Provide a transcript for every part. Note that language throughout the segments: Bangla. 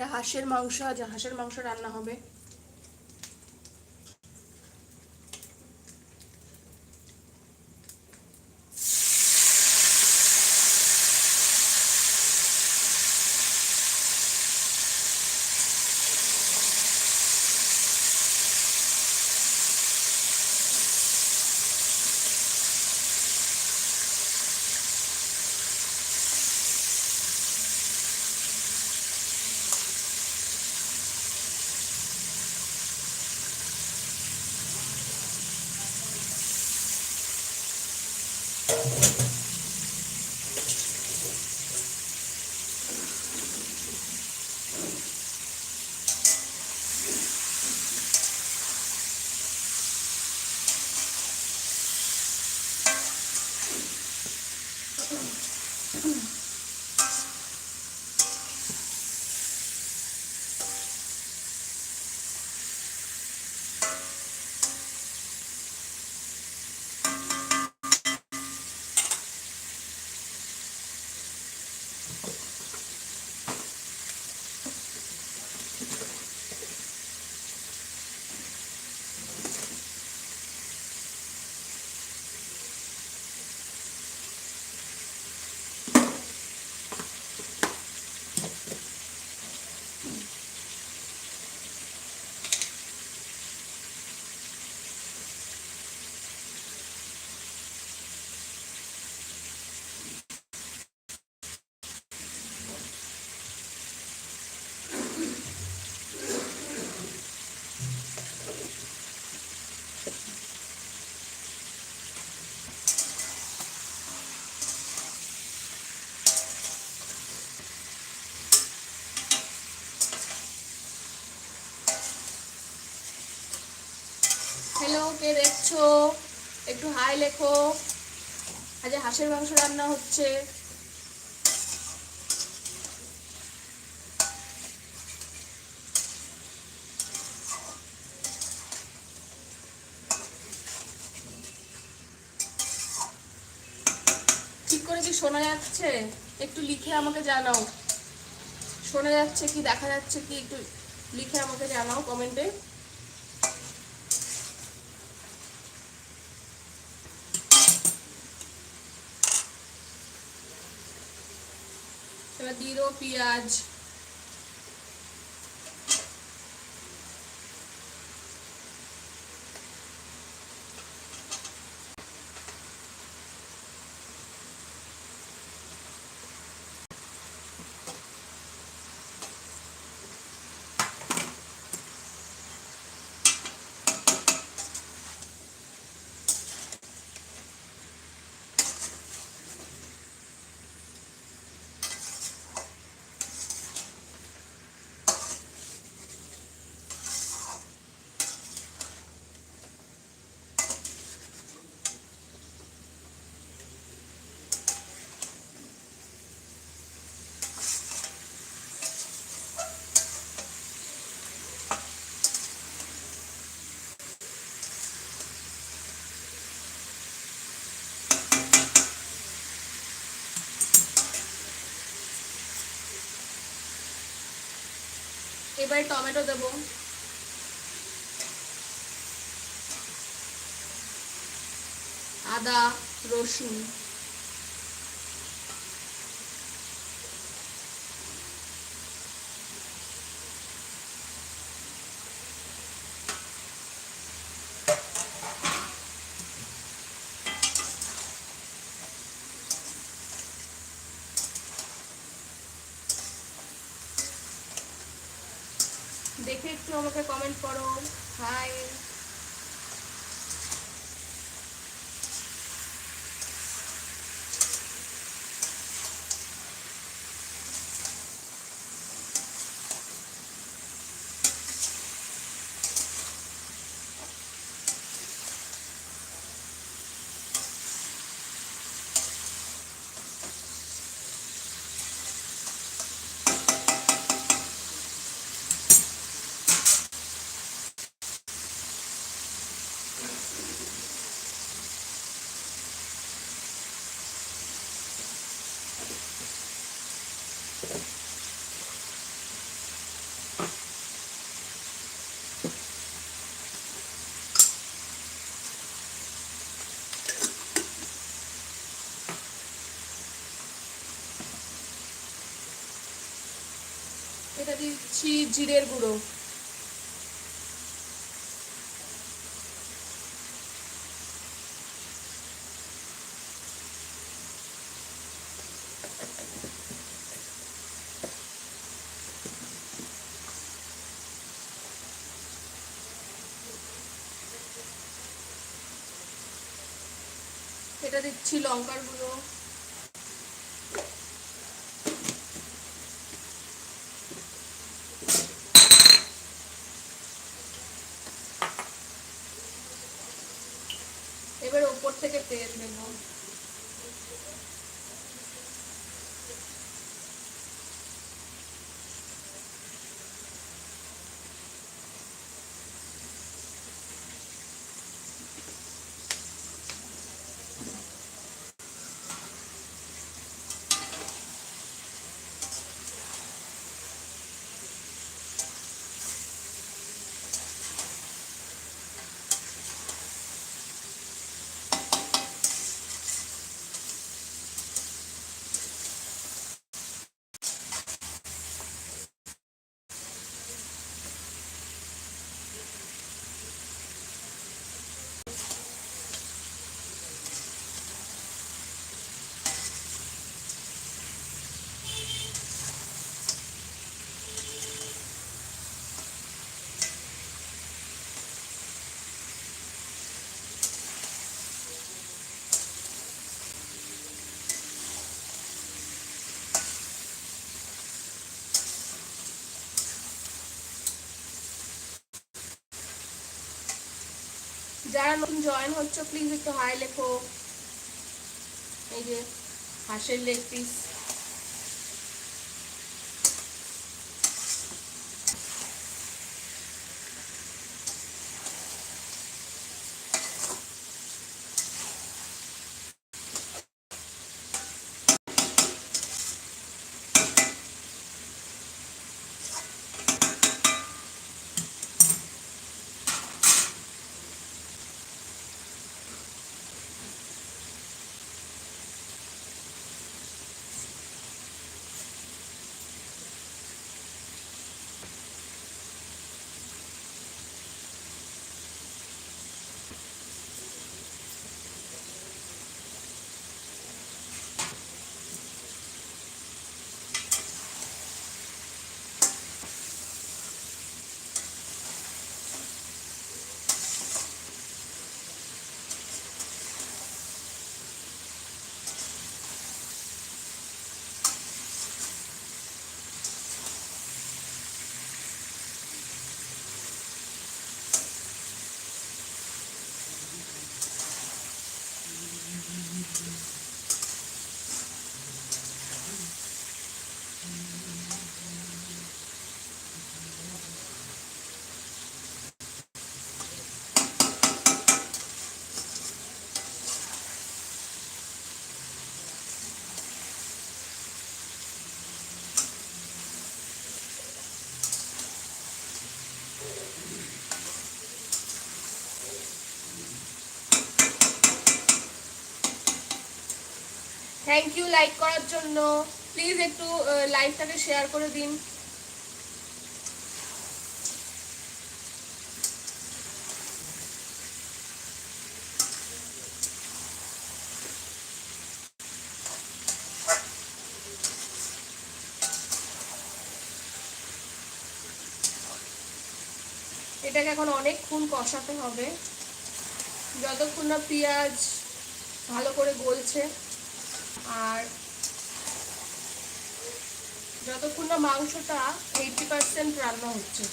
এটা হাঁসের মাংস আজ হাঁসের মাংস রান্না হবে। হ্যালো কে দেখছ, একটু হাই লেখো। আজ হাঁসের মাংস রান্না হচ্ছে। ঠিক করে কি শোনা যাচ্ছে? একটু লিখে আমাকে জানাও। শোনা যাচ্ছে কি, দেখা যাচ্ছে কি, একটু লিখে আমাকে জানাও কমেন্টে। এবার দিয়ে দেবো পেঁয়াজ এবার টমেটো দেবো। আদা রসুন দেখে একটু আমাকে কমেন্ট করো। হাই এটা দিচ্ছি জিরের গুঁড়ো। দিচ্ছি লঙ্কার গুঁড়ো এবার ওপর থেকে তেল দেব যারা নতুন জয়েন হচ্ছে প্লিজ একটু হাই লেখো। এই যে হাঁসের leg piece thank you like করার জন্য। প্লিজ একটু লাইভটাকে শেয়ার করে দিন। এটাকে এখন অনেকক্ষণ কষাতে হবে। যতক্ষণ না পেঁয়াজ ভালো করে গলছে। আর যতক্ষণ না মাংসটা এইটি পার্সেন্ট রান্না হচ্ছে।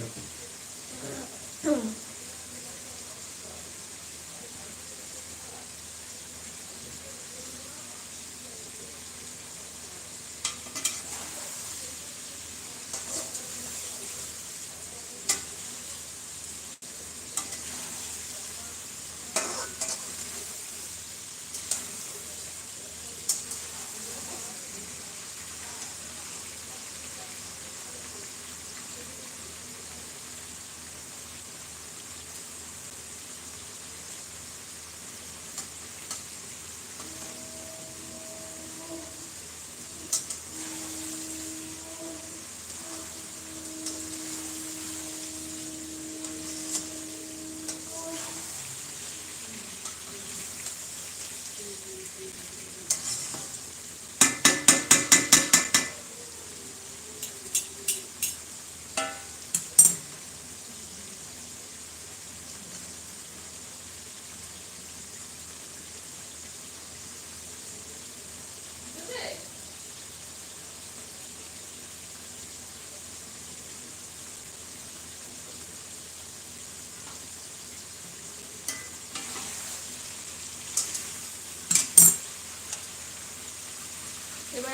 Yep.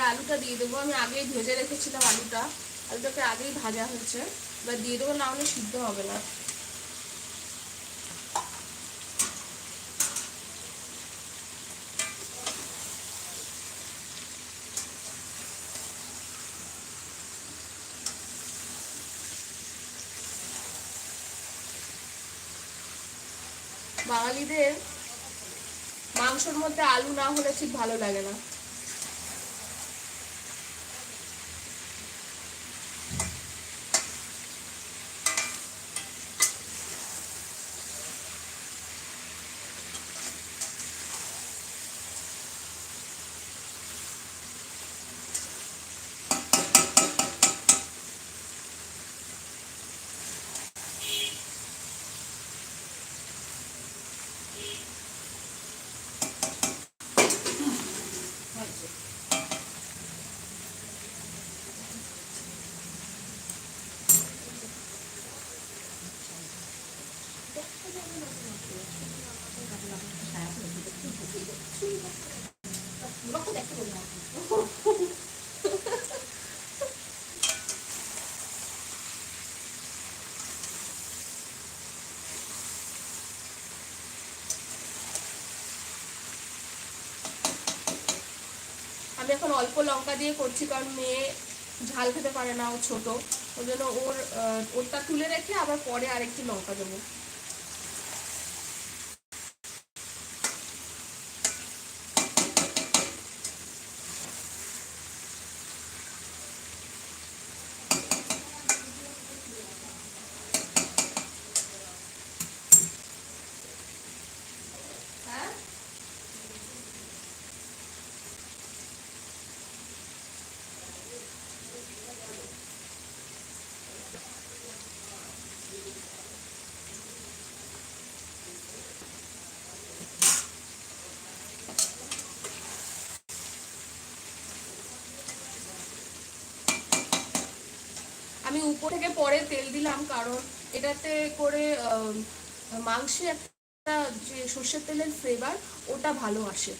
আলুটা দিয়ে দেবো। আমি আগেই ভেজে রেখেছিলাম আলুটা। আলুটাকে আগেই ভাজা হয়েছে। এবার দিয়ে দেবো, না হলে সিদ্ধ হবে না। বাঙালিদের মাংসর মধ্যে আলু না হলে ঠিক ভালো লাগে না। এখন অল্প লঙ্কা দিয়ে করছি, কারণ মেয়ে ঝাল খেতে পারে না, ও ছোট। ওই জন্য ওর ওরটা তুলে রেখে আবার পরে আরেকটি লঙ্কা দেবো। আমি উপর থেকে পরে তেল দিলাম কারণ এটাতে করে মাংসে একটা যে সর্ষের তেলের ফ্লেভার ওটা ভালো আসে।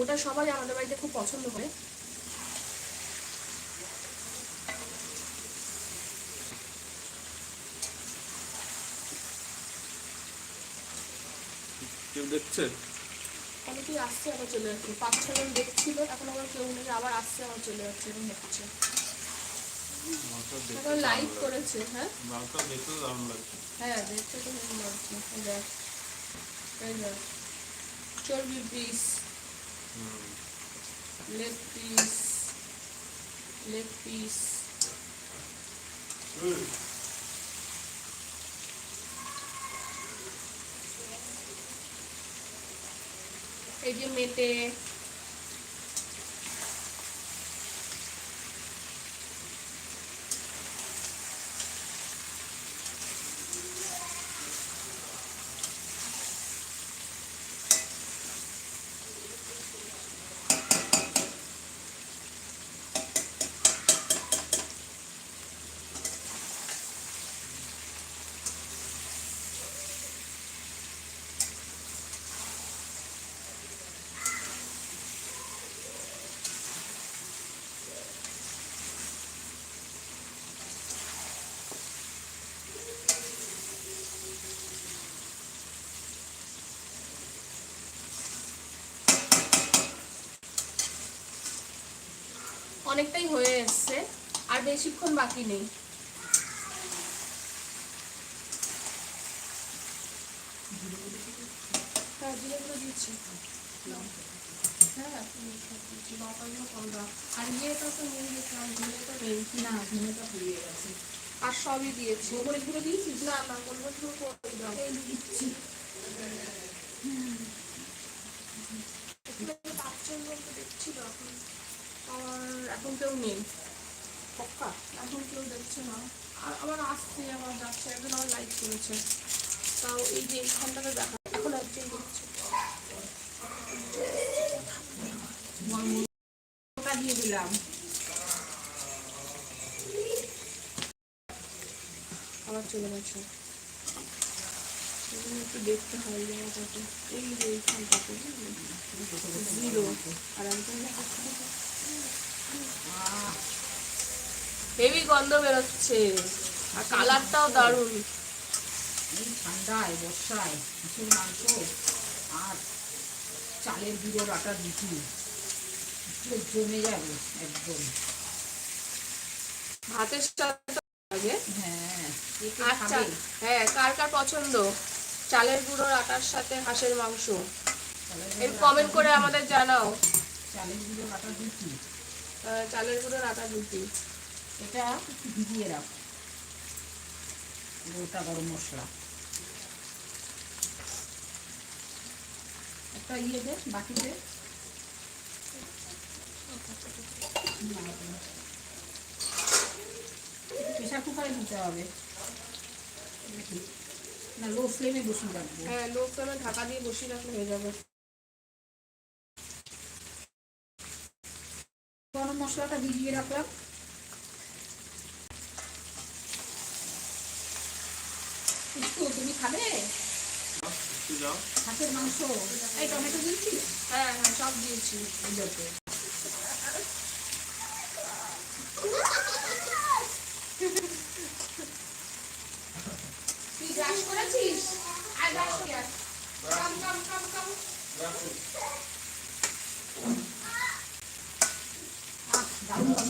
ওটা সবাই আমাদের বাড়িতে খুব পছন্দ করে। কেউ দেখছে? অনেকেই আসছে আবার চলে যাচ্ছে। পাঁচ ছজন দেখছিল এখন আবার কেউ নেই আবার আসছে আবার চলে যাচ্ছে এবং হচ্ছে মাংসটা দেখতে এখন লাইক দারুণ করেছে হ্যাঁ? লাগছে। দেখতে দারুণ লাগছে। হ্যাঁ দেখতে তো হেভি লাগছে। দেখ। এই দেখ। চর্বি piece leg piece leg piece এই যে মেটে। অনেকটাই হয়ে এসছে আর বেশিক্ষণ বাকি নেই। হ্যাঁ হ্যাঁ আর সবই দিয়েছি। দিয়েছিস? না দিচ্ছি। তো দেখছিল এখন কেউ নেই। পক্কা? এখন কেউ দেখছে না। আর আবার আসছে আবার যাচ্ছে একজন আবার লাইক করেছে। তাও এই যে এইখানটাতে দেখা এখন দিয়ে দিলাম। আবার চলে গেছে। একটু দেখতে হয় জায়গাটাতে এই যে এইখানটাতে জিরো। আর আহ, হেভি গন্ধ বেরোচ্ছে। আর কালারটাও দারুণ। এই ঠান্ডায় বর্ষায় হাঁসের মাংস আর চালের গুঁড়োর আটা রুটি জমে যাবে একদম। ভাতের সাথে হ্যাঁ আচ্ছা? হ্যাঁ কার কার পছন্দ? চালের গুঁড়োর আটার সাথে হাঁসের মাংস। এর কমেন্ট করে আমাদের জানাও। চালের গুঁড়োর আটা আহ, চালের গুঁড়োর আটা রুটি এটা ভিজিয়ে রাখ। গোটা গরম মশলা। একটা ইয়ে দে বাটিতে প্রেশার কুকারে দিতে হবে। না লো ফ্লেমে বসিয়ে রাখব। হ্যাঁ লোক ফ্লেমে ঢাকা দিয়ে বসিয়ে রাখলে হয়ে যাবে। গরম মশলাটা ভিজিয়ে রাখলাম। একটু তুমি খাবে? হাঁসের মাংস। এই টমেটো দিচ্ছি হ্যাঁ হ্যাঁ সব দিয়েছি। এগুলোতে তুই ব্রাশ করেছিস? আর ব্রাশ করে আয়। কাম কাম কাম কাম আহ দারুণ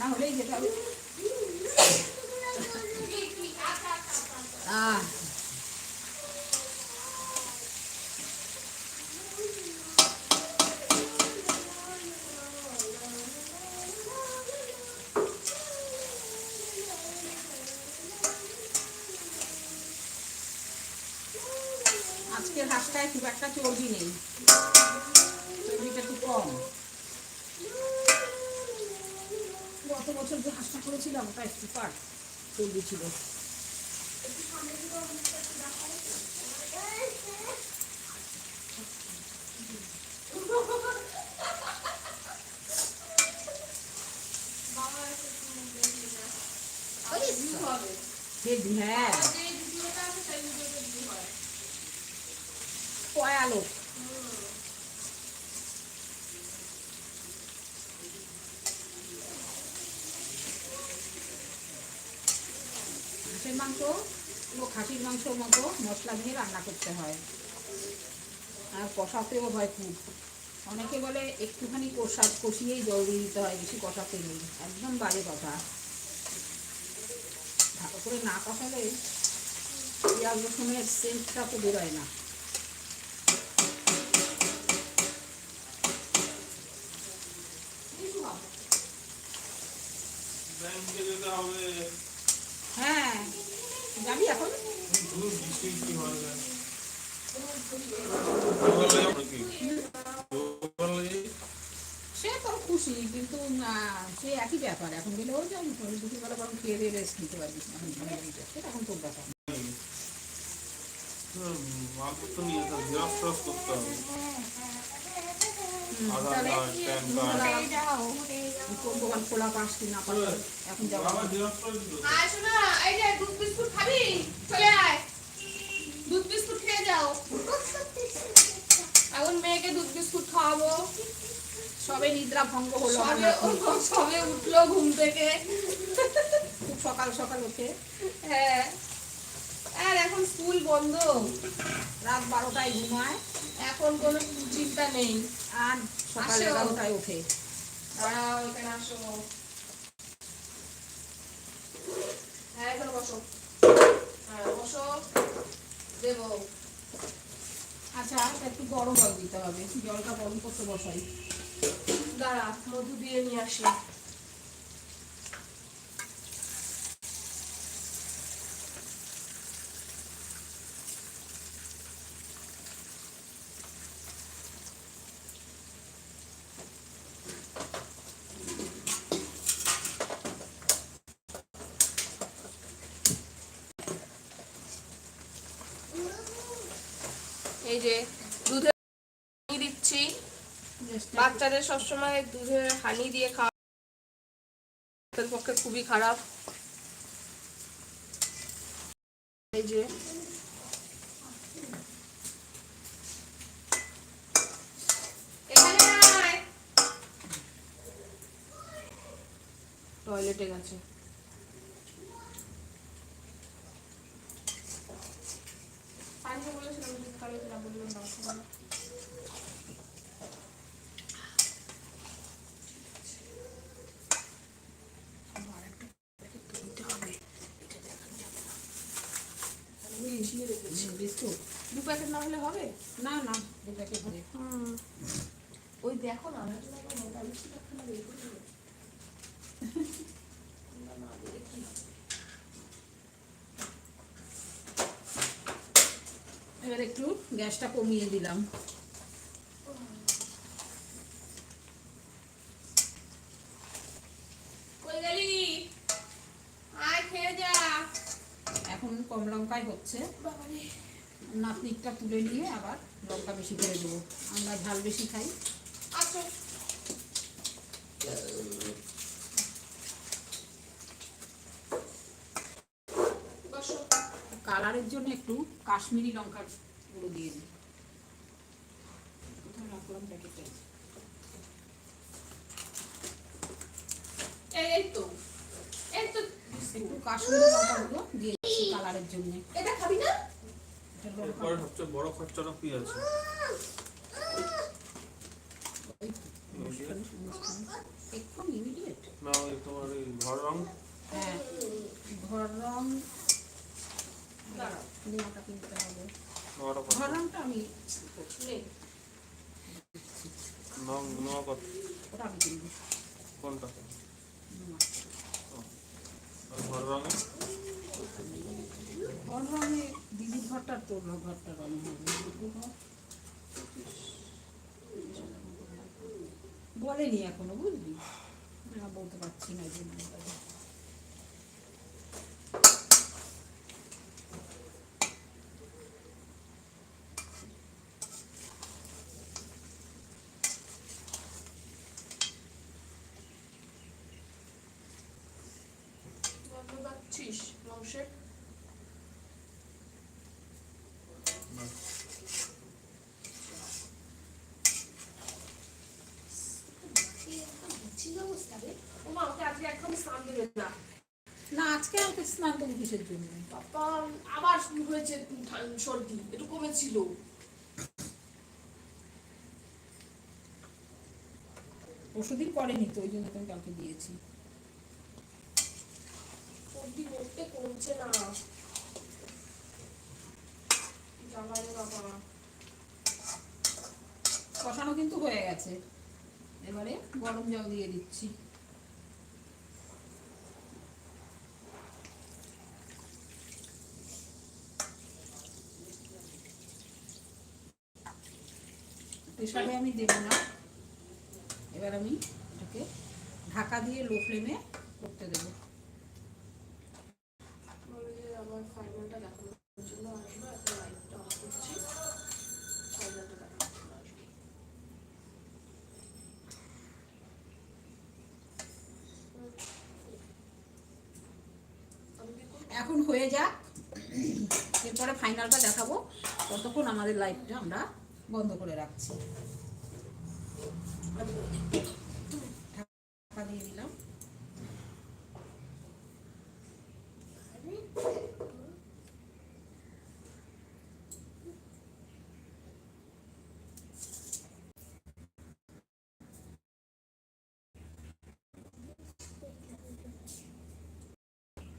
দিয়েছি রান্না হলেই যেতে হবে আহ আজকের হাঁসটায় খুব একটা চর্বি নেই চর্বিটা একটু কম গত বছর যে হাঁসটা করেছিলাম ওটা সুপার চর্বি ছিল। হ্যাঁ। কয়া লোক হাঁসের মাংস পুরো খাসির মাংসর মতো মশলা দিয়ে রান্না করতে হয়। আর কষাতেও হয় খুব। অনেকে বলে একটুখানি কষা, কষিয়েই জল দিয়ে দিতে হয়, বেশি কষাতে নেই। একদম বাজে কথা। ভালো করে না কষালে পেঁয়াজ রসুনের সেন্টটা তো বেরোয় না ব্যাংকে যেতে হবে হ্যাঁ যাবি এখন দূর বৃষ্টি কি হয় যায় দুপুরবেলা যাব নাকি? যাই? সে তো খুশি, কিন্তু না, সে একই ব্যাপার এখন গেলেও যাবি পরে দুপুরবেলা বরং খেয়ে দিয়ে রেস্ট নিতে পারবি এখন তোর ব্যাপার। Aadhaar card, PAN card. কোন খোলা পাস কি না পাস এখন যাব। বাবা xerox আয় শোনা এই যে দুধ বিস্কুট খাবি? চলে আয়। দুধ বিস্কুট খেয়ে যাও। এখন মেয়েকে দুধ বিস্কুট খাওয়াবো। সবে নিদ্রা ভঙ্গ হলো সবে সবে উঠল ঘুম থেকে। খুব সকাল সকাল ওঠে হ্যাঁ। আর এখন স্কুল বন্ধ। রাত বারোটায় ঘুমায়। এখন কোনো চিন্তা নেই। আর সকাল। এগারোটায় ওঠে দাঁড়াও এখানে আসো। হ্যাঁ এখানে বসো। হ্যাঁ বসো। দেবো। আচ্ছা একটু গরম জল দিতে হবে। জলটা গরম করতে বসাই। দাঁড়া মধু দিয়ে নিয়ে আসি। যে দুধে হানি দিচ্ছি। বাচ্চাদের সবসময় দুধে হানি দিয়ে খাওয়া পক্ষে খুবই খারাপ। এই যে। টয়লেটে গেছে। কিনা বললাম না না। প্যাকেট কিনতে হবে। না। বিস্কুট দু প্যাকেট হবে না না ওই দেখো না আমার জন্য একবার মোটা মিষ্টি একখানা বের করে দিও। না, না, দিলে কি হবে? এবার একটু গ্যাসটা কমিয়ে দিলাম। এখন কম লঙ্কায় হচ্ছে। নাতনিকটা তুলে নিয়ে আবার লঙ্কা বেশি করে দেবো। আমরা ঝাল বেশি খাই। আচ্ছা। কালারের জন্য একটু কাশ্মীরি লঙ্কার গুঁড়ো দিয়ে দিই কোথায় রাখলাম প্যাকেটে এই এই তো। এই তো। একটু কাশ্মীরি লঙ্কা দিয়ে কালারের জন্য। এটা খাবি না? এরপরে সবচেয়ে বড় খরচাটা কি আছে? একটু ইমিডিয়েট না ওই তোমার এই ঘর রং? হ্যাঁ ঘর রং। দাঁড়াও। কিনতে হবে। আমি কোনটা? ঘর রঙে ঘর রঙে দিদির ঘরটা আর তোর ঘরটা। বলেনি এখনও বুঝলি? না বলতে পারছি না জন্য বলে। গন্ধ পাচ্ছিস মাংসের না। ওমা ওকে আজকে একদম স্নান দেবে না না আজকে আমাকে স্নান কিসের জন্য? বাবা আবার শুরু হয়েছে সর্দি একটু কমেছিল। ওষুধই করেনি তো ওই জন্য তুমি দিয়েছি। সর্দি করতে কমছে না। বাবা। কষানো কিন্তু হয়ে গেছে। এবারে গরম জল দিয়ে দিচ্ছি। প্রেশারে আমি দেবো না। এবার আমি এটাকে ঢাকা দিয়ে লো ফ্লেমে করতে দেবো। আমার ফাইনালটা দেখানোর জন্য আসব একটা লাইটটা অফ করছি। ফাইনালটা দেখানোর জন্য আসব। আমি কি করব? এখন হয়ে যাক। এরপরে ফাইনালটা দেখাবো। ততক্ষণ আমাদের লাইভটা আমরা বন্ধ করে রাখছি।